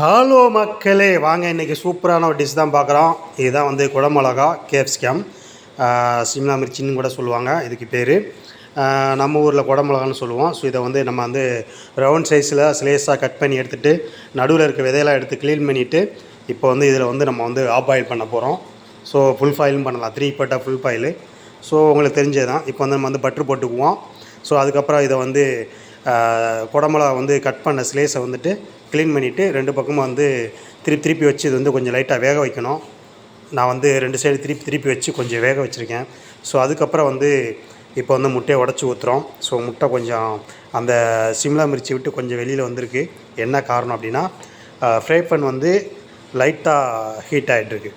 Hello மக்களே வாங்க இன்றைக்கி சூப்பரான ஒரு டிஷ் தான் பார்க்குறோம். இதுதான் வந்து குடமிளகா கேப்சிகம். சிம்லா மிர்ச்சின்னு கூட சொல்லுவாங்க இதுக்கு பேர். நம்ம ஊரில் குடமிளகான்னு சொல்லுவோம். ஸோ இதை வந்து நம்ம வந்து ரவுண்ட் சைஸில் ஸ்லேஸாக கட் பண்ணி எடுத்துகிட்டு நடுவில் இருக்க விதையெல்லாம் எடுத்து க்ளீன் பண்ணிவிட்டு இப்போ வந்து இதில் வந்து நம்ம வந்து ஆப் ஆயில் பண்ண போகிறோம் ஸோ ஃபுல் ஃபாயிலும் பண்ணலாம். த்ரீ பட்டா ஃபுல் ஃபாயிலு ஸோ உங்களுக்கு தெரிஞ்சது தான் இப்போ வந்து நம்ம வந்து பட்ரு போட்டுக்குவோம். ஸோ அதுக்கப்புறம் இதை வந்து குடமிளகா வந்து கட் பண்ண ஸ்லேஸை வந்துட்டு க்ளீன் பண்ணிவிட்டு ரெண்டு பக்கமும் வந்து திருப்பி திருப்பி வச்சு இது வந்து கொஞ்சம் லைட்டாக வேக வைக்கணும். நான் வந்து ரெண்டு சைடு திருப்பி திருப்பி வச்சு கொஞ்சம் வேக வச்சுருக்கேன். ஸோ அதுக்கப்புறம் வந்து இப்போ வந்து முட்டையை உடச்சி ஊற்றுறோம் ஸோ முட்டை கொஞ்சம் அந்த சிம்லா மிர்ச்சி விட்டு கொஞ்சம் வெளியில் வந்திருக்கு. என்ன காரணம் அப்படின்னா ஃப்ரை பன் வந்து லைட்டாக ஹீட் ஆகிட்டுருக்கு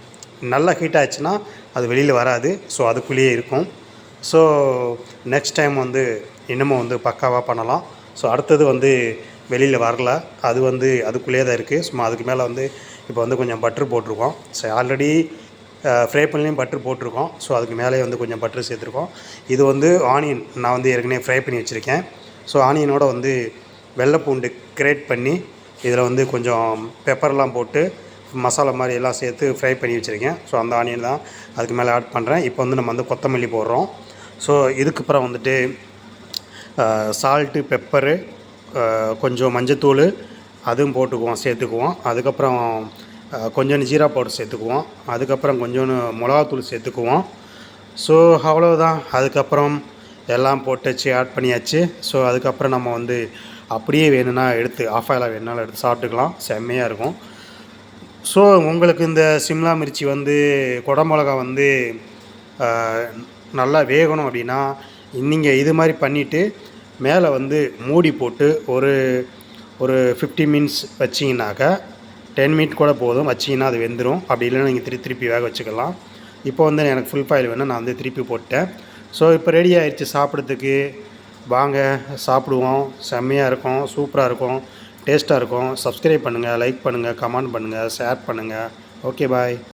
நல்லா ஹீட் ஆயிடுச்சுன்னா அது வெளியில் வராது. ஸோ அதுக்குள்ளேயே இருக்கும். ஸோ நெக்ஸ்ட் டைம் வந்து இன்னமும் வந்து பக்காவாக பண்ணலாம். ஸோ அடுத்தது வந்து வெளியில் வரல. அது வந்து அதுக்குள்ளேயே தான் இருக்குது சும்மா அதுக்கு மேலே வந்து இப்போ வந்து கொஞ்சம் பட்ரு போட்டிருக்கோம். ஸோ ஆல்ரெடி ஃப்ரை பண்ணலையும் பட்ரு போட்டிருக்கோம். ஸோ அதுக்கு மேலே வந்து கொஞ்சம் பட்ரு சேர்த்துருக்கோம். இது வந்து ஆனியன் நான் வந்து ஏற்கனவே ஃப்ரை பண்ணி வச்சுருக்கேன். ஸோ ஆனியனோட வந்து வெள்ளைப்பூண்டு கிரேட் பண்ணி இதில் வந்து கொஞ்சம் பெப்பர்லாம் போட்டு மசாலா மாதிரி எல்லாம் சேர்த்து ஃப்ரை பண்ணி வச்சுருக்கேன். ஸோ அந்த ஆனியன் தான். அதுக்கு மேலே ஆட் பண்ணுறேன் இப்போ வந்து நம்ம வந்து கொத்தமல்லி போடுறோம். ஸோ இதுக்கப்புறம் வந்துட்டு சால்ட்டு பெப்பரு கொஞ்சம் மஞ்சத்தூள் அதுவும் போட்டுக்குவோம் சேர்த்துக்குவோம். அதுக்கப்புறம் கொஞ்சோண்டு ஜீரா பவுடர் சேர்த்துக்குவோம். அதுக்கப்புறம் கொஞ்சோண்டு மிளகாத்தூள் சேர்த்துக்குவோம். ஸோ அவ்வளோதான் அதுக்கப்புறம் எல்லாம் போட்டுச்சு ஆட் பண்ணியாச்சு. ஸோ அதுக்கப்புறம் நம்ம வந்து அப்படியே வேணும்னா எடுத்து ஆஃப் ஆயிலாக வேணுனாலும் எடுத்து சாப்பிட்டுக்கலாம். செம்மையாக இருக்கும். ஸோ உங்களுக்கு இந்த சிம்லா மிர்ச்சி வந்து குடமிளகா வந்து நல்லா வேகணும் அப்படின்னா நீங்கள் இது மாதிரி பண்ணிவிட்டு மேலே வந்து மூடி போட்டு ஒரு ஒரு ஃபிஃப்டி மினிட்ஸ் வச்சிங்கனாக்கா டென் மினிட் கூட போதும். வச்சிங்கன்னா அது வெந்துடும் அப்படி இல்லைன்னா நீங்கள் திருப்பி திருப்பி வேக வச்சுக்கலாம். இப்போ வந்து எனக்கு ஃபுல் ஃபாயில் வேணும் நான் வந்து திருப்பி போட்டேன் ஸோ இப்போ ரெடி ஆகிடுச்சு சாப்பிட்றதுக்கு. வாங்க சாப்பிடுவோம். செம்மையாக இருக்கும். சூப்பராக இருக்கும். டேஸ்ட்டாக இருக்கும். சப்ஸ்கிரைப் பண்ணுங்கள் லைக் பண்ணுங்கள் கமெண்ட் பண்ணுங்கள் ஷேர் பண்ணுங்கள் ஓகே பாய்